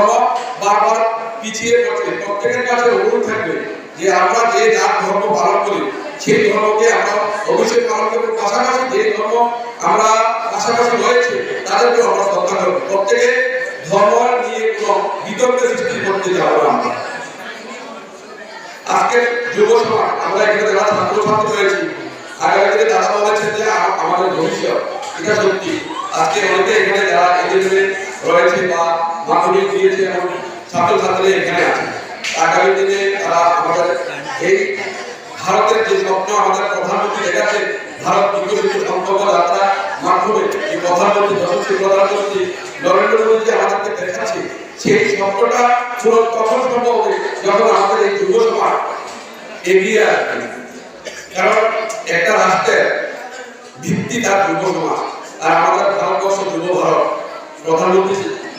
ধর্ম বারবার পিছিয়ে পড়ছে। প্রত্যেকের কাছে অনুরোধ থাকবে যে আমরা যে যার ধর্ম পালন করি, সেই ধর্মকে আমরা অবশ্যই পালন করব পাশাপাশি যে ধর্ম আমরা পাশাপাশি রয়েছে, তাদেরকে আমরা শ্রদ্ধা করব। প্রত্যেকে ধর্ম নিয়ে কোনো বিতর্কের সৃষ্টি করতে যাব না আজকে যুব সমাজ, আমরা এখানে যারা ছাত্রছাত্রী রয়েছি আগামী দিনে তারা বলেছেন যে আমাদের ভবিষ্যৎ, এটা সত্যি। আজকে অনেকে এখানে যারা এজেন্টে রয়েছে বা মাধ্যমিক দিয়েছে এবং ছাত্রছাত্রী এখানে আছে। আগামী দিনে তারা আমাদের এই ভারতের যে স্বপ্ন, আমাদের প্রধানমন্ত্রী দেখাচ্ছে ভারত বিকশিত সংকল্প যাত্রা মাধ্যমে এই প্রধানমন্ত্রী যশস্বী প্রধানমন্ত্রী নরেন্দ্র মোদী যে আমাদেরকে দেখাচ্ছে সেই স্বপ্নটা পূরণ তখন সম্ভব হবে যখন আমাদের এই যুব সমাজ এগিয়ে আসবে। কারণ একটা রাষ্ট্রের ভিত্তি তার যুব সমাজ, আর আমাদের ভারতবর্ষ যুব ভারত প্রধানমন্ত্রী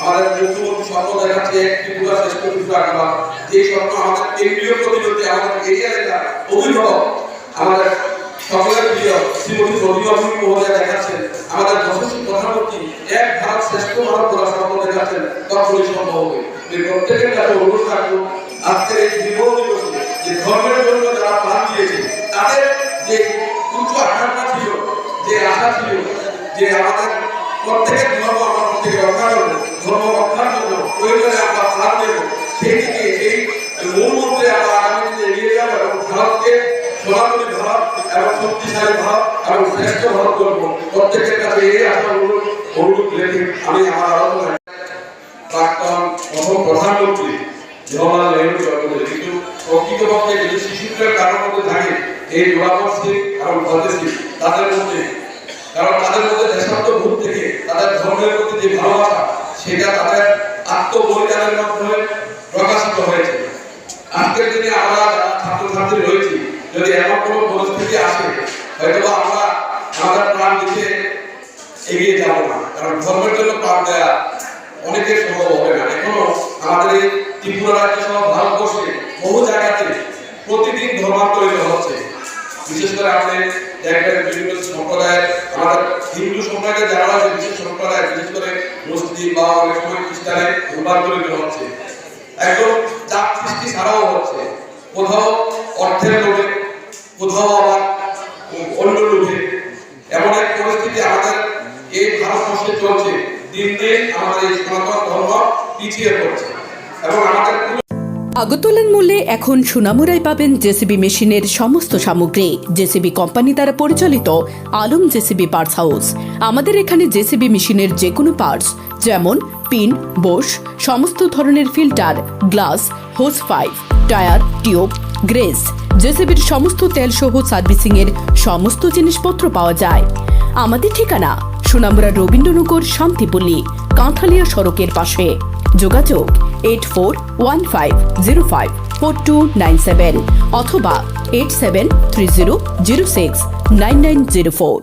আমাদের মুখ্যমন্ত্রী স্বপ্ন একটি পুরা শ্রেষ্ঠ কিছু আঁকবা যে স্বপ্ন আমাদের কেন্দ্রীয় প্রতিনিধি আমাদের এরিয়া নেতা অভিভাবক, আমাদের সকলের প্রিয় শ্রীমতী সৌদি অভিনী মহোদয় দেখাচ্ছেন, আমাদের যশস্বী প্রধানমন্ত্রী এক ভারত শ্রেষ্ঠ ভারত করার স্বপ্ন দেখাচ্ছেন, তখনই সম্ভব হবে। যে প্রত্যেকের কাছে অনুরোধ রাখব, আজকের এই জীবন দিবসে যে ধর্মের জন্য যারা প্রাণ দিয়েছে, তাদের যে উচ্চ আকাঙ্ক্ষা ছিল, যে আশা ছিল, যে আমাদের প্রত্যেকের তাদের মধ্যে, কারণ তাদের মধ্যে দেশাত্মবোধ থেকে, তাদের ধর্মের প্রতি যে ভালোবাসা, সেটা তাদের আত্মবলিদানের মাধ্যমে প্রকাশিত হয়েছে। আজকের দিনে আমরা যারা ছাত্রছাত্রী রয়েছি যদি এমন কোনো পরিস্থিতি আসে হয়তো আমরা আমাদের প্রাণ দিতে এগিয়ে যাব না। কারণ ধর্মের জন্য প্রাণ দেয়া অনেকের সম্ভব হবে না। এখনও আমাদের এই ত্রিপুরা রাজ্য সহ ভারতবর্ষে বহু জায়গাতে প্রতিদিন ধর্মান্তরিত হচ্ছে। বিশেষ করে আমাদের দেখবেন বিভিন্ন সম্প্রদায়ের, আমাদের হিন্দু সম্প্রদায়ের যারা আছে বিশেষ সম্প্রদায় বিশেষ করে মুসলিম বা অনেক সময় খ্রিস্টানে রূপান্তরিত হচ্ছে। একদম জাত সৃষ্টি ছাড়াও হচ্ছে। কোথাও অর্থের আগরতলার মূল্যে এখন সোনামুড়ায় পাবেন জেসিবি মেশিনের সমস্ত সামগ্রী। জেসিবি কোম্পানি দ্বারা পরিচালিত আলম জেসিবি পার্টস হাউস। আমাদের এখানে জেসিবি মেশিনের যে কোনো পার্টস, যেমন পিন বোশ সমস্ত ধরনের filter, glass hose pipe tyre, tube grease, জেসিবির সমস্ত তেল সহ সার্ভিসিং এর সমস্ত জিনিসপত্র পাওয়া যায়। আমাদের ঠিকানা সুনামুরা রবীন্দ্রনগর শান্তিপল্লী কাঁথালিয়া সড়কের পাশে। যোগাযোগ eight four one five zero five four two nine seven অথবা eight seven three zero zero six nine nine zero four